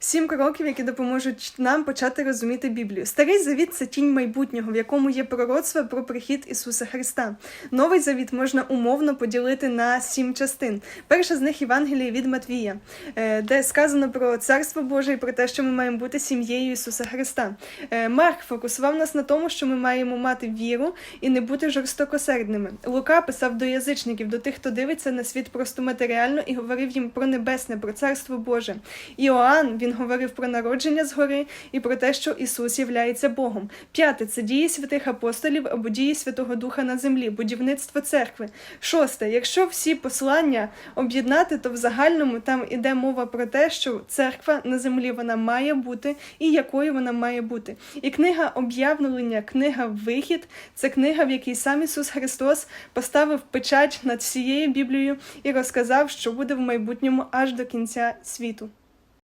Сім кроків, які допоможуть нам почати розуміти Біблію. Старий завіт це тінь майбутнього, в якому є пророцтво про прихід Ісуса Христа. Новий завіт можна умовно поділити на сім частин. Перша з них Євангеліє від Матвія, е, де сказано про царство Боже і про те, що ми маємо бути сім'єю Ісуса Христа. Е, Марк фокусував нас на тому, що ми маємо мати віру і не бути жорстокосердними. Лука писав до язичників, до тих, хто дивиться на світ просто матеріально і говорив їм про небесне, про царство Боже. Іоанн він говорив про народження згори і про те, що Ісус являється Богом. П'яте це дії святих апостолів або дії Святого Духа на землі, будівництво церкви. Шосте, якщо всі послання об'єднати, то в загальному там іде мова про те, що церква на землі вона має бути і якою вона має бути. І книга об'явлення, книга Вихід це книга, в якій сам Ісус Христос поставив печать над всією Біблією і розказав, що буде в майбутньому аж до кінця світу.